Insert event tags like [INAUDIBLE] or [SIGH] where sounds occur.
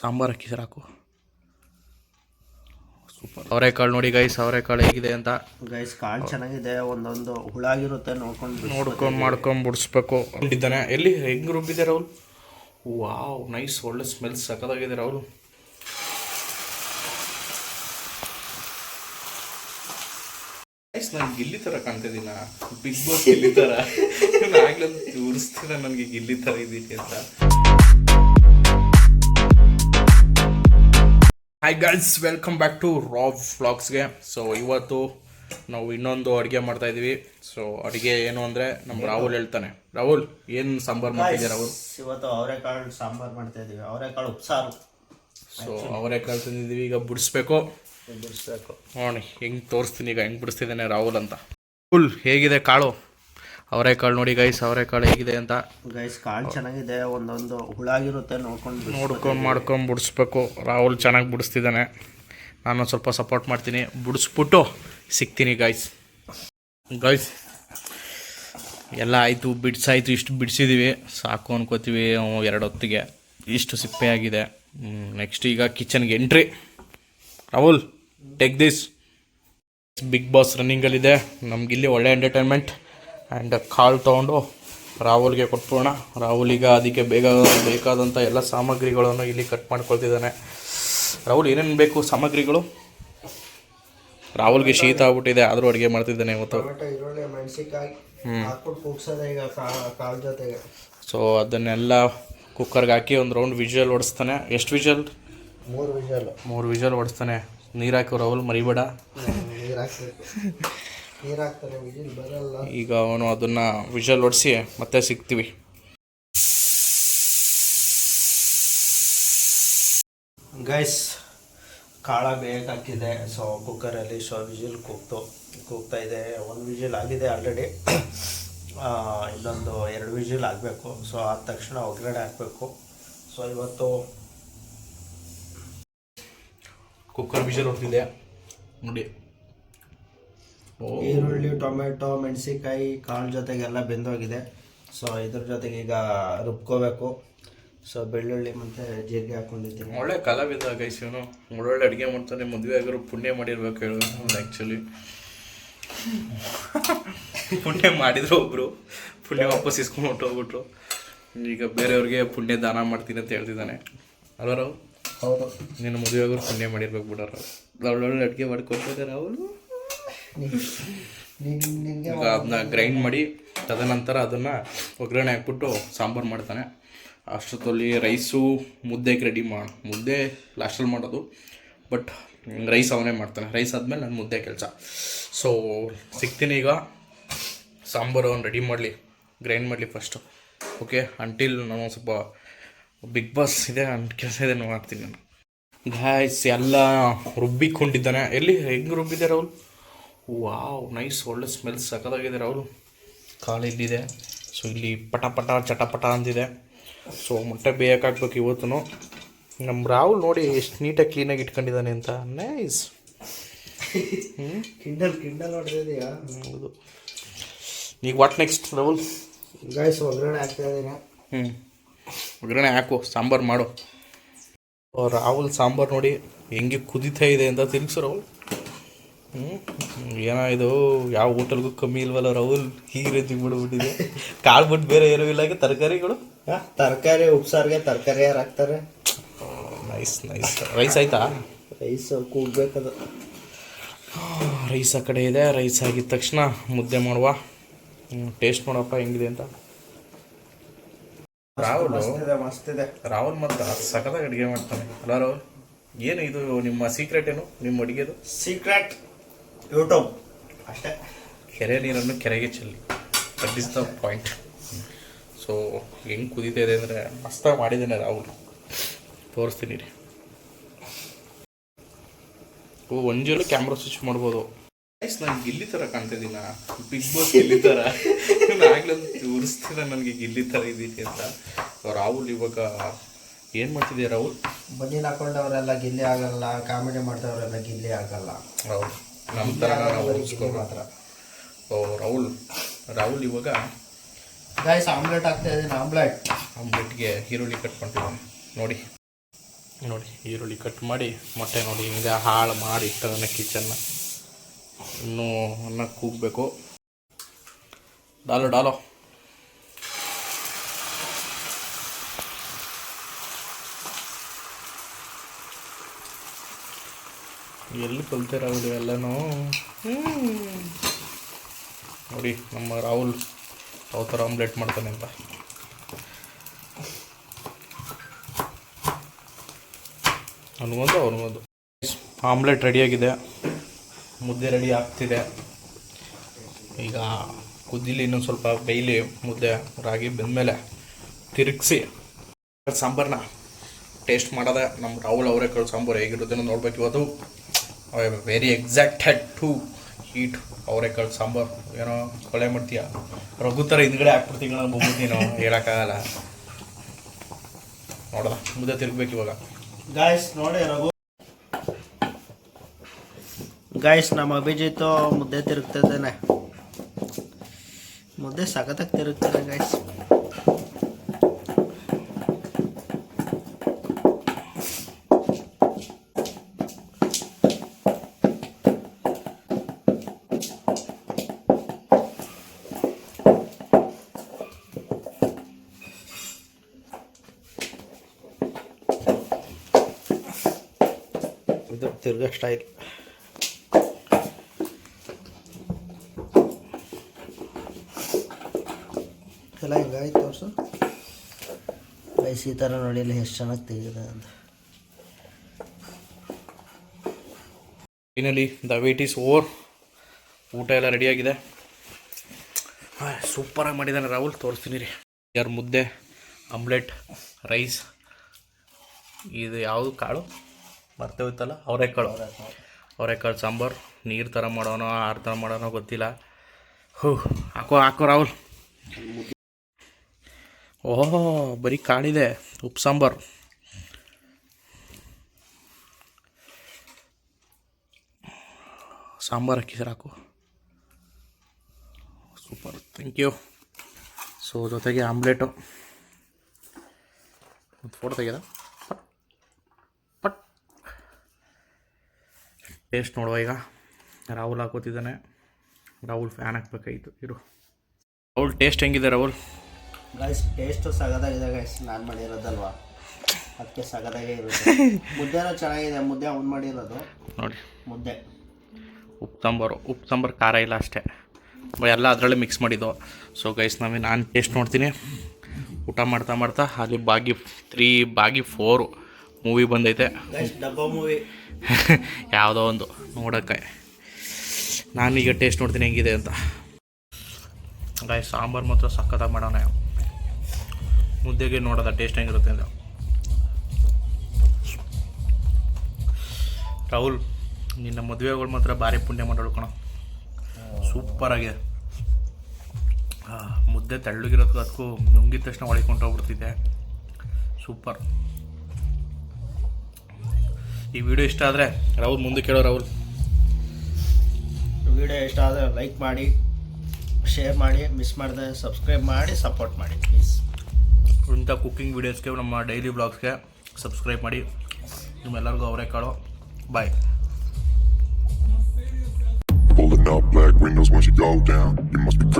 ಸಾಂಬಾರು ಹಾಕಿ ಸರ್ ಹಾಕು. ಸೂಪರ್. ಅವರೆಕಾಳು ನೋಡಿ ಗೈಸ್ ಅವರೆಕಾಳು ಹೇಗಿದೆ ಅಂತ. ಗೈಸ್ ಕಾಳು ಚೆನ್ನಾಗಿದೆ ಒಂದೊಂದು ಹುಳಾಗಿರುತ್ತೆ ನೋಡ್ಕೊಂಡು ನೋಡ್ಕೊಂಡು ಮಾಡ್ಕೊಂಡು ಬಿಡಿಸ್ಬೇಕು. ಇದ್ದಾನೆ. ಎಲ್ಲಿ? ಹೆಂಗೆ ರುಬ್ಬಿದೆ ರಾಹುಲ್? ವಾವ್ ನೈಸ್ ಒಳ್ಳೆ ಸ್ಮೆಲ್ ಸಖತ್ತಾಗಿದೆ ರಾಹುಲ್. ಗೈಸ್ ನಾನು ಗಿಲ್ಲಿ ಥರ ಕಾಣ್ತಿದ್ದೀನ ಬಿಗ್ ಬಾಸ್ ಗಿಲ್ಲಿ ಥರ ಆಗ್ಲೂ ತೋರಿಸ್ತೀನಿ ನನಗೆ ಗಿಲ್ಲಿ ಥರ ಇದ್ದೀನಿ ಅಂತ. Hi girls welcome back to Raab ಫ್ಲಾಗ್ಸ್ಗೆ ಸೊ ಇವತ್ತು ನಾವು ಇನ್ನೊಂದು ಅಡುಗೆ ಮಾಡ್ತಾ ಇದೀವಿ. ಸೊ ಅಡುಗೆ ಏನು ಅಂದರೆ ನಮ್ಮ ರಾಹುಲ್ ಹೇಳ್ತಾನೆ. ರಾಹುಲ್ ಏನು ಸಾಂಬಾರು ಮಾಡ್ತಿದ್ದೆ ರಾಹುಲ್? ಇವತ್ತು ಅವರೆಕಾಳು ಸಾಂಬಾರು ಮಾಡ್ತಾ ಇದ್ದೀವಿ ಅವರೆಕಾಳು ಉಪ್ಸಾರು. ಸೊ ಅವರೆಕಾಳು ತಂದಿದ್ದೀವಿ ಈಗ ಬಿಡಿಸ್ಬೇಕು. ಬಿಡಿಸ್ಬೇಕು. ನೋಡಿ ಹೆಂಗೆ ತೋರಿಸ್ತೀನಿ ಈಗ ಹೆಂಗೆ ಬಿಡಿಸ್ತಿದ್ದಾನೆ ರಾಹುಲ್ ಅಂತ. ಫುಲ್ ಹೇಗಿದೆ ಕಾಳು? ಅವರೆಕಾಳು ನೋಡಿ ಗೈಸ್ ಅವರೆಕಾಳು ಹೇಗಿದೆ ಅಂತ. ಗೈಸ್ ಕಾಳು ಚೆನ್ನಾಗಿದೆ ಒಂದೊಂದು ಹುಳಾಗಿರುತ್ತೆ ನೋಡ್ಕೊಂಡು ನೋಡ್ಕೊಂಡು ಮಾಡ್ಕೊಂಡು ಬಿಡಿಸ್ಬೇಕು. ರಾಹುಲ್ ಚೆನ್ನಾಗಿ ಬಿಡಿಸ್ತಿದ್ದಾನೆ. ನಾನು ಸ್ವಲ್ಪ ಸಪೋರ್ಟ್ ಮಾಡ್ತೀನಿ. ಬಿಡಿಸ್ಬಿಟ್ಟು ಸಿಗ್ತೀನಿ ಗೈಸ್ ಗೈಸ್ ಎಲ್ಲ ಆಯಿತು ಬಿಡ್ಸಾಯ್ತು ಇಷ್ಟು ಬಿಡಿಸಿದ್ದೀವಿ ಸಾಕು ಅನ್ಕೋತೀವಿ ಎರಡು ಹೊತ್ತಿಗೆ ಇಷ್ಟು ಸಿಪ್ಪೆ ಆಗಿದೆ. ನೆಕ್ಸ್ಟ್ ಈಗ ಕಿಚನ್ಗೆ entry Rahul take this big boss ರನ್ನಿಂಗಲ್ಲಿದೆ ನಮಗಿಲ್ಲಿ ಒಳ್ಳೆ ಎಂಟರ್ಟೈನ್ಮೆಂಟ್ ಆ್ಯಂಡ್ ಕಾಳು ತೊಗೊಂಡು ರಾಹುಲ್ಗೆ ಕೊಟ್ಬಿಡೋಣ. ರಾಹುಲಿಗೆ ಈಗ ಅದಕ್ಕೆ ಬೇಗ ಬೇಕಾದಂಥ ಎಲ್ಲ ಸಾಮಗ್ರಿಗಳನ್ನು ಇಲ್ಲಿ ಕಟ್ ಮಾಡ್ಕೊಳ್ತಿದ್ದಾನೆ. ರಾಹುಲ್ ಏನೇನು ಬೇಕು ಸಾಮಗ್ರಿಗಳು? ರಾಹುಲ್ಗೆ ಶೀತ ಆಗ್ಬಿಟ್ಟಿದೆ ಆದರೂ ಅಡುಗೆ ಮಾಡ್ತಿದ್ದಾನೆ ಇವತ್ತು. ಸೊ ಅದನ್ನೆಲ್ಲ ಕುಕ್ಕರ್ಗೆ ಹಾಕಿ ಒಂದು ರೌಂಡ್ ವಿಜುವಲ್ ಹೊಡಿಸ್ತಾನೆ ಎಷ್ಟು ವಿಜುವಲ್ ಮೂರು ವಿಜುವಲ್ ಮೂರು ವಿಜುವಲ್ ಹೊಡಿಸ್ತಾನೆ ನೀರು ಹಾಕಿ ರಾಹುಲ್ ಮರಿಬೇಡ. [LAUGHS] ವಿಜಿಲ್ ಬರಲ್ಲ. ಈಗ ಅವನು ಅದನ್ನು ವಿಷಲ್ ಹೊಡಿಸಿ ಮತ್ತೆ ಸಿಗ್ತೀವಿ. ಗೈಸ್ ಕಾಳ ಬೇಗ ಹಾಕಿದೆ. ಸೊ ಕುಕ್ಕರಲ್ಲಿ ಸೊ ವಿಜಿಲ್ ಕೂಗ್ತು. ಕೂಗ್ತಾ ಇದೆ. ಒಂದು ವಿಜಿಲ್ ಆಗಿದೆ [COUGHS] ಆಲ್ರೆಡಿ ಇನ್ನೊಂದು ಎರಡು ವಿಜಿಲ್ ಆಗಬೇಕು. ಸೊ ಆದ ತಕ್ಷಣ ಒಗ್ಗರಣೆ ಹಾಕಬೇಕು. ಸೊ ಇವತ್ತು ಕುಕ್ಕರ್ ವಿಜಿಲ್ ಹೋಗ್ತಿದೆ ನೋಡಿ. ಈರುಳ್ಳಿ ಟೊಮೆಟೊ ಮೆಣಸಿನ್ಕಾಯಿ ಕಾಳು ಜೊತೆಗೆಲ್ಲ ಬೆಂದೋಗಿದೆ. ಸೊ ಇದ್ರ ಜೊತೆಗೆ ಈಗ ರುಬ್ಕೋಬೇಕು. ಸೊ ಬೆಳ್ಳುಳ್ಳಿ ಮತ್ತು ಜೀರಿಗೆ ಹಾಕೊಂಡಿದ್ದೀನಿ. ಒಳ್ಳೆ ಕಲಾವಿದ ಗೈಸ್ ಇವನು. ಒಳ್ಳೊಳ್ಳೆ ಅಡುಗೆ ಮಾಡ್ತಾನೆ. ಮದುವೆ ಆಗಿರೋ ಪುಣ್ಯ ಮಾಡಿರ್ಬೇಕು ಹೇಳು ಆ್ಯಕ್ಚುಲಿ ಪುಣ್ಯ ಮಾಡಿದ್ರು ಒಬ್ರು. ಪುಣ್ಯ ವಾಪಸ್ ಇಸ್ಕೊಂಡು ಹೊಟ್ಟೋಗ್ಬಿಟ್ರು ಈಗ ಬೇರೆಯವ್ರಿಗೆ ಪುಣ್ಯ ದಾನ ಮಾಡ್ತೀನಿ ಅಂತ ಹೇಳ್ತಿದ್ದಾನೆ. ಅಲ್ವ ರಾವ್ ಹೌದು. ನಿನ್ನ ಮದುವೆ ಆಗೋರು ಪುಣ್ಯ ಮಾಡಿರ್ಬೇಕು ಬಿಡೋರು ಒಳ್ಳೊಳ್ಳೆ ಅಡುಗೆ ಮಾಡ್ಕೊಟ್ಟಿದ್ದಾರೆ ಅವರು ಈಗ ಅದನ್ನ ಗ್ರೈಂಡ್ ಮಾಡಿ, ತದನಂತರ ಅದನ್ನು ಒಗ್ಗರಣೆ ಹಾಕ್ಬಿಟ್ಟು ಸಾಂಬಾರು ಮಾಡ್ತಾನೆ. ಅಷ್ಟೊತ್ತಲ್ಲಿ ರೈಸು ಮುದ್ದೆಗೆ ರೆಡಿ ಮಾಡಿ ಮುದ್ದೆ ಲಾಸ್ಟಲ್ಲಿ ಮಾಡೋದು. ಬಟ್ ರೈಸ್ ಅವನೇ ಮಾಡ್ತಾನೆ. ರೈಸ್ ಆದಮೇಲೆ ನಾನು ಮುದ್ದೆ ಕೆಲಸ. ಸೊ ಸಿಗ್ತೀನಿ ಈಗ. ಸಾಂಬಾರು ಅವ್ನು ರೆಡಿ ಮಾಡಲಿ ಗ್ರೈಂಡ್ ಮಾಡಲಿ ಫಸ್ಟು ಓಕೆ ಅಂಟಿಲ್ ನಾನು ಸ್ವಲ್ಪ ಬಿಗ್ ಬಾಸ್ ಇದೆ ಕೆಲಸ ಇದೆ ಮಾಡ್ತೀನಿ ನಾನು. ಗಾಯ್ಸ್ ಎಲ್ಲ ರುಬ್ಬಿಕೊಂಡಿದ್ದಾನೆ. ಎಲ್ಲಿ, ಹೆಂಗೆ ರುಬ್ಬಿದ್ದಾರೆ ರಾಹುಲ್? ವಾವ್ ನೈಸ್ ಒಳ್ಳೆ ಸ್ಮೆಲ್ ಸಖತ್ತಾಗಿದೆ ಅವರು. ಕಾಲು ಇಲ್ಲಿದೆ. ಸೊ ಇಲ್ಲಿ ಪಟ ಪಟ ಚಟಪಟ ಅಂದಿದೆ. ಸೊ ಮೊಟ್ಟೆ ಬೇಯಕ್ಕೆ ಹಾಕ್ಬೇಕು ಇವತ್ತು ನಮ್ಮ ರಾಹುಲ್ ನೋಡಿ ಎಷ್ಟು ನೀಟಾಗಿ ಕ್ಲೀನಾಗಿ ಇಟ್ಕೊಂಡಿದ್ದಾನೆ ಅಂತ. ನೈಸ್ ಕಿಂಡಲ್ ಕಿಂಡಲ್ ಹೌದು. ಈಗ ವಾಟ್ ನೆಕ್ಸ್ಟ್ ರಾಹುಲ್? ಗಾಯ್ಸ್ ಒಗ್ಗರಣೆ ಹಾಕ್ತಾ ಇದ್ದೀನಿ ಹ್ಞೂ ಒಗ್ಗರಣೆ ಹಾಕು ಸಾಂಬಾರು ಮಾಡು. ರಾಹುಲ್ ಸಾಂಬಾರು ನೋಡಿ ಹೆಂಗೆ ಕುದೀತಾ ಇದೆ ಅಂತ ತಿರುಗಿಸು ರಾಹುಲ್. ಏನೋ ಇದು ಯಾವ ಹೋಟೆಲ್ಗೂ ಕಮ್ಮಿ ಇಲ್ವಲ್ಲ ರಾಹುಲ್? ಹೀಗೆ ರೀತಿ ಬಿಡ್ಬಿಟ್ಟಿದೆ ಕಾಳು ಬಿಟ್ಟು ಬೇರೆ ಏನೂ ಇಲ್ಲ ಈಗ ತರಕಾರಿಗಳು. ತರಕಾರಿ ಉಪ್ಸಾರಿಗೆ ತರಕಾರಿ ಯಾರು ಹಾಕ್ತಾರೆ? ನೈಸ್ ನೈಸ್ ರೈಸ್ ಆಯ್ತಾ? ರೈಸ್ ಕೂಗ್ಬೇಕದು ರೈಸ್ ಆ ಕಡೆ ಇದೆ. ರೈಸ್ ಆಗಿದ ತಕ್ಷಣ ಮುದ್ದೆ ಮಾಡುವ. ಟೇಸ್ಟ್ ನೋಡಪ್ಪ ಹೆಂಗಿದೆ ಅಂತ. ರಾಹುಲ್? ಮಸ್ತ್ ಮಸ್ತಿದೆ ರಾಹುಲ್ ಮತ್ತು ಸಖತ್ತಾಗಿ ಅಡುಗೆ ಮಾಡ್ತಾನೆ. ಅಲ್ಲ ರಾಹುಲ್ ಏನು ಇದು ನಿಮ್ಮ ಸೀಕ್ರೆಟ್ ಏನು? ನಿಮ್ಮ ಅಡುಗೆದು? Secret YouTube. ಅಷ್ಟೇ. ಕೆರೆ ನೀರನ್ನು ಕೆರೆಗೆ ಚೆಲ್ಲಿ. That is the point so ಹೆಂಗೆ ಕುದೀತಾ ಇದೆ ಅಂದರೆ ಮಸ್ತಾಗಿ ಮಾಡಿದ್ದಾನೆ ರಾಹುಲ್. ತೋರಿಸ್ತೀನಿ ರೀ ಓ ಒಂಜಲು ಕ್ಯಾಮ್ರಾ ಸ್ವಿಚ್ ಮಾಡ್ಬೋದು. ಗೈಸ್ ನಾನು ಗಿಲ್ಲಿ ಥರ ಕಾಣ್ತಿದ್ದೀನ ಬಿಗ್ ಬಾಸ್ ಗಿಲ್ಲಿ ಥರ ಆಗಲೇ ತೋರಿಸ್ತೀರ ನನಗೆ ಗಿಲ್ಲಿ ಥರ ಇದ್ದೀನಿ ಅಂತ. ರಾಹುಲ್ ಇವಾಗ ಏನು ಮಾಡ್ತಿದ್ದೆ ರಾಹುಲ್? ಬನ್ನಿ ಹಾಕೊಂಡವರೆಲ್ಲ ಗಿಲ್ಲಿ ಆಗಲ್ಲ ಕಾಮಿಡಿ ಮಾಡ್ತವರೆಲ್ಲ ಗಿಲ್ಲಿ ಆಗಲ್ಲ. ರಾಹುಲ್ ನಮ್ಮ ಥರ ನಾವು ಮಾತ್ರ. ಓ ರಾಹುಲ್ ರಾಹುಲ್ ಇವಾಗ ಗಾಯ್ಸ್ ಆಮ್ಲೆಟ್ ಆಗ್ತಾ ಇದ್ದೀನಿ ಆಮ್ಲೆಟ್ ಆಮ್ಲೆಟ್ಗೆ ಈರುಳ್ಳಿ ಕಟ್ ಮಾಡ್ತಿದ್ದಾನೆ. ನೋಡಿ. ನೋಡಿ ಈರುಳ್ಳಿ ಕಟ್ ಮಾಡಿ ಮೊಟ್ಟೆ ನೋಡಿ ಹಿಂಗೆ ಹಾಳು ಮಾಡಿ ಇಟ್ಟದನ್ನ ಕಿಚನ್ನ ಇನ್ನೂ ಅನ್ನ ಕೂಗಬೇಕು. ಡಾಲೋ ಡಾಲೋ. ಎಲ್ಲಿ ಕಲ್ತೀರ ಅವರು ಎಲ್ಲನೂ? ನೋಡಿ, ನಮ್ಮ ರಾಹುಲ್ ಯಾವ ಥರ ಆಮ್ಲೆಟ್ ಮಾಡ್ತಾನೆ ಅಂತ. ಅನ್ಗೊಂದು ಅವನಿಗೊಂದು ಆಮ್ಲೆಟ್ ರೆಡಿಯಾಗಿದೆ ಮುದ್ದೆ ರೆಡಿ ಆಗ್ತಿದೆ. ಈಗ ಕುದ್ದಿಲಿ ಇನ್ನೊಂದು ಸ್ವಲ್ಪ ಬೇಯಲಿ ಮುದ್ದೆ ರಾಗಿ ಬೆಂದಮೇಲೆ ತಿರುಗಿಸಿ ಸಾಂಬಾರನ್ನ ಟೇಸ್ಟ್ ಮಾಡೋದೆ ನಮ್ಮ ರಾಹುಲ್ ಅವರೇಕಾಳು ಸಾಂಬಾರು ಹೇಗಿರುತ್ತೆ ನೋಡ್ಬೇಕು ಇವತ್ತು. ವೆರಿ ಎಕ್ಸಾಕ್ಟೆಡ್ ಟು ಹೀಟ್ ಅವರೆಕಾಳು ಸಾಂಬಾರು ಏನೋ ಕೊಳೆ ಮಾಡ್ತೀಯ? ರಘು ಥರ ಹಿಂದ್ಗಡೆ ಹಾಕ್ಬಿಡ್ತೀನಿ ನಾನು ಬಂದ್ಬಿಟ್ಟು ನಾವು ಹೇಳೋಕ್ಕಾಗಲ್ಲ. ನೋಡಲ್ಲ ಮುದ್ದೆ ತಿರುಗಬೇಕು ಇವಾಗ. ಗಾಯ್ಸ್ ನೋಡಿ ರಘು. ಗಾಯ್ಸ್ ನಮ್ಮ ಅಭಿಜಿತ್ ಮುದ್ದೆ ತಿರುಗ್ತಿದ್ದಾನೆ ಮುದ್ದೆ ಸಖತ್ತಾಗಿ ತಿರುಗ್ತಾನೆ ಗಾಯ್ಸ್ ತಿರ್ಗೋ ಸ್ಟೈಲ್ ಎಲ್ಲ ಹಿಂಗಾಯ್ತು ತೋರಿಸು ರೈಸ್ ಈ ಥರ ನೋಡಿ ಇಲ್ಲಿ ಎಷ್ಟು ಚೆನ್ನಾಗಿ ತೆಗಿದೆ ಅಂತ. Finally the wait is over ಊಟ ಎಲ್ಲ ರೆಡಿಯಾಗಿದೆ ಸೂಪರಾಗಿ ಮಾಡಿದ್ದಾನೆ ರಾಹುಲ್, ತೋರಿಸ್ತೀನಿ ರೀ. ಯಾರು ಮುದ್ದೆ, ಆಮ್ಲೆಟ್, ರೈಸ್, ಇದು ಯಾವುದು ಕಾಳು? ಮರ್ತೇ ಹೋಯ್ತಲ್ಲ? ಅವರೆಕಾಳು ಅವರೆಕಾಳು ಸಾಂಬಾರು ನೀರು ಥರ ಮಾಡೋನೋ ಆರು ಥರ ಮಾಡೋನೋ ಗೊತ್ತಿಲ್ಲ. ಹೋ ಹಾಕೋ ಹಾಕೋ ರಾಹುಲ್. ಓಹೋ ಬರೀ ಕಾಳಿದೆ ಉಪ್ಪು ಸಾಂಬಾರು. ಸಾಂಬಾರು ಹಾಕಿ ಸರ್ ಹಾಕು. ಸೂಪರ್ ಥ್ಯಾಂಕ್ ಯು ಸೊ ಜೊತೆಗೆ ಆಮ್ಲೆಟು. ಒಂದು ಫೋಟೋ ತೆಗೆದ ಪಟ್ ಪಟ್ ಟೇಸ್ಟ್ ನೋಡುವ ಈಗ. ರಾಹುಲ್ ಹಾಕೋತಿದ್ದಾನೆ. ರಾಹುಲ್ ಫ್ಯಾನ್ ಹಾಕ್ಬೇಕಾಗಿತ್ತು ಇರು. ರಾಹುಲ್ ಟೇಸ್ಟ್ ಹೆಂಗಿದೆ ರಾಹುಲ್? ಗೈಸ್ ಟೇಸ್ಟು ಸಗದಾಗಿದೆ ಗೈಸ್ ನಾನು ಮಾಡಿರೋದಲ್ವಾ? ಅದಕ್ಕೆ ಸಗದಾಗೆ ಇರುತ್ತೆ. [LAUGHS] ಮುದ್ದೆನೂ ಚೆನ್ನಾಗಿದೆ. ಮುದ್ದೆ ಅವ್ನು ಮಾಡಿರೋದು. ನೋಡಿ. ಮುದ್ದೆ. ಉಪ್ಪು ಸಾಂಬಾರು. ಉಪ್ಪು ಸಾಂಬಾರು ಖಾರ ಇಲ್ಲ ಅಷ್ಟೇ. ಎಲ್ಲ ಅದರಲ್ಲೇ ಮಿಕ್ಸ್ ಮಾಡಿದ್ದು. ಸೊ ಗೈಸ್ ನಾವೇ ನಾನು ಟೇಸ್ಟ್ ನೋಡ್ತೀನಿ. ಊಟ ಮಾಡ್ತಾ ಮಾಡ್ತಾ ಅಲ್ಲಿ ಬಾಗಿ ತ್ರೀ ಬಾಗಿ ಫೋರು ಮೂವಿ ಬಂದೈತೆ. ಡಬ್ಬ ಮೂವಿ [LAUGHS] ಯಾವುದೋ ಒಂದು ನೋಡೋಕ್ಕೆ. ಈಗ ಟೇಸ್ಟ್ ನೋಡ್ತೀನಿ ಹೆಂಗಿದೆ ಅಂತ. ಗಾಯ ಸಾಂಬಾರು ಮಾತ್ರ ಸಖತ್ತಾಗಿ ಮಾಡೋಣ. ಮುದ್ದೆಗೆ ನೋಡೋದ ಟೇಸ್ಟ್ ಹೆಂಗಿರುತ್ತೆ ಅಂತ. ರಾಹುಲ್ ನಿನ್ನ ಮದುವೆಗಳು ಮಾತ್ರ ಭಾರಿ ಪುಣ್ಯ ಮಾಡೋಳ್ಕೊಣ ಸೂಪರ್ ಆಗಿದೆ. ಆ, ಮುದ್ದೆ ತೆಳ್ಳಗಿರೋದಕ್ಕೂ ಅದಕ್ಕೂ ನುಂಗಿದ ತಕ್ಷಣ ಹೊಳಿಕೊಂಡು ಹೋಗ್ಬಿಡ್ತಿದ್ದೆ. ಸೂಪರ್ ಈ ವಿಡಿಯೋ ಇಷ್ಟ ಆದರೆ ರಾಹುಲ್ ಮುಂದೆ ಕೇಳೋ ರಾಹುಲ್ ವಿಡಿಯೋ ಇಷ್ಟ ಆದರೆ ಲೈಕ್ ಮಾಡಿ ಶೇರ್ ಮಾಡಿ ಮಿಸ್ ಮಾಡಿದೆ ಸಬ್ಸ್ಕ್ರೈಬ್ ಮಾಡಿ ಸಪೋರ್ಟ್ ಮಾಡಿ ಪ್ಲೀಸ್ ಇಂಥ ಕುಕ್ಕಿಂಗ್ ವೀಡಿಯೋಸ್ಗೆ ನಮ್ಮ ಡೈಲಿ ಬ್ಲಾಗ್ಸ್ಗೆ ಸಬ್ಸ್ಕ್ರೈಬ್ ಮಾಡಿ ನಿಮ್ಮೆಲ್ಲರಿಗೂ ಅವರೇ ಕಾಳು ಬಾಯ್ Pulling up black windows once you go down. You must be crazy.